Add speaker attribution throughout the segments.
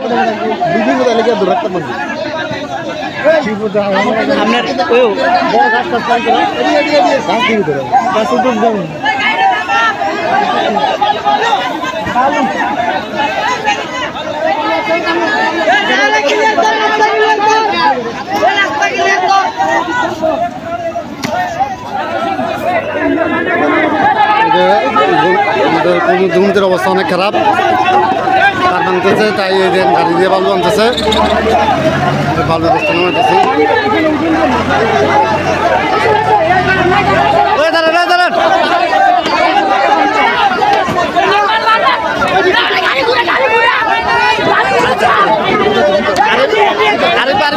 Speaker 1: বিভিন্ন এলাকায় দূর রাখতে পারবি
Speaker 2: আপনার ওই গাছ টাছ পাই কিনা?
Speaker 1: গাছ দিবি তোরা
Speaker 2: গাছ উঠুক যেমন।
Speaker 1: আমাদের দুর্নীতির অবস্থা অনেক খারাপ কার ভাঙতেছে তাই এই যে গাড়ি দিয়ে বালু আনতেছে। বালু অবস্থা নামাইতেছে ওই দাঁড়ান ওই দাঁড়ান আরে পারে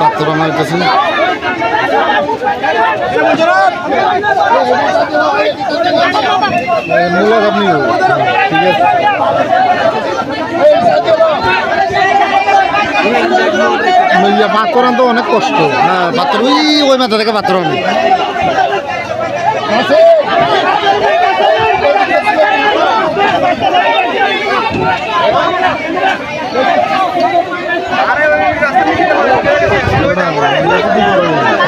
Speaker 1: পাত্র মারতেছে মূলক আপনি, ঠিক আছে? নইয়া পাথর আনতে অনেক কষ্ট। হ্যাঁ পাথর ওই ওই মাথা থেকে স্যারেদের মনে দিতে স্যারেদের শহরের স্যারেদের
Speaker 2: সারা না খাওয়ানো অপেক্ষা করে খেতে দেবো।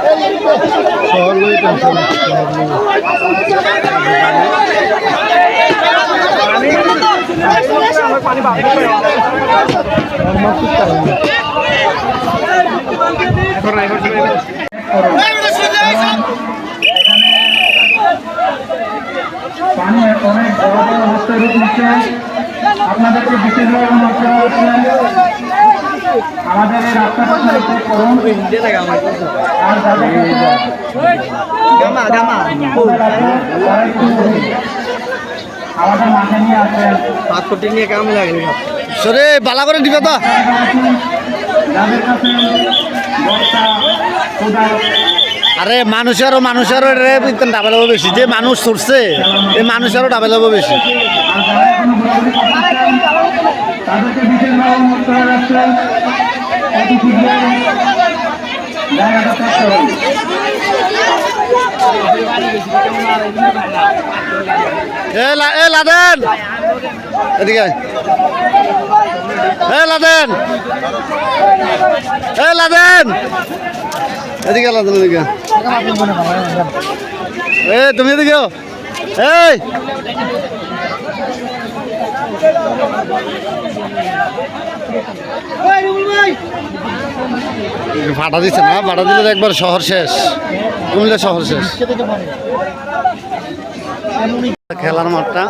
Speaker 1: শহর লই টেনশন
Speaker 3: পানি অনেক বড় বড় অবস্থায় আপনাদেরকে বিশেষভাবে অনুরোধ করা হচ্ছে আমাদের এই রাস্তাটা করুন আর আমাদের মাঠে নিয়ে আসেন
Speaker 2: নিয়ে কামে লাগেনি
Speaker 1: সরে বালা করে দিবে তো। আরে মানুষেরও মানুষেরও রে ডাবে লাগবে বেশি। যে মানুষ ছুটছে এই মানুষেরও ডাবে লাগবে বেশি।
Speaker 3: তাদেরকে বিশেষভাবে অনুরোধ করা শীঘ্রই জায়গাটা ত্যাগ করুন।
Speaker 1: এ লাদেন! এদিকে এ লাদেন! এ লাদেন! এদিকে লাদেন, এদিকে এ, তুমি এদিকে। এই! ফাটা দিচ্ছে না ফাটা দিলে তো একবার শহর শেষ। কুমিল্লা শহর শেষ। খেলার মাঠটা।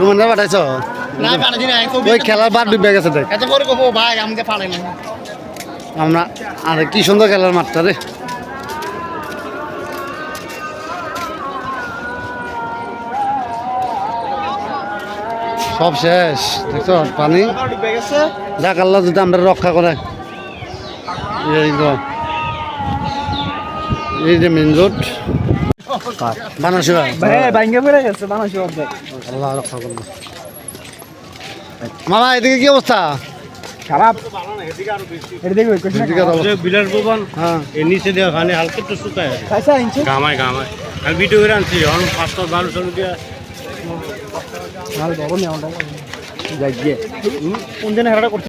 Speaker 1: রুমেন্দ্র পাঠাইছ ওই খেলার বার ডুবে গেছে দেখ। আমরা আরে কি সুন্দর খেলার মাঠটা রে। সব শেষ দেখছ? পানি? যাক আল্লাহ যদি আমরা রক্ষা করে। এই তো এই যে মেন রোড আল্লাহ রক্ষা করব মামা এদিকে কি অবস্থা?
Speaker 2: খারাপ।
Speaker 4: বিলাস ভবন
Speaker 1: হ্যাঁ।
Speaker 4: এর নিচে দেওয়া খানে হালকা একটু শুকায় আছে। গামায় গামায় আমি ভিডিও করে আনছি এখন পাঁচটা
Speaker 2: কোন দিনে হেরাটা করছে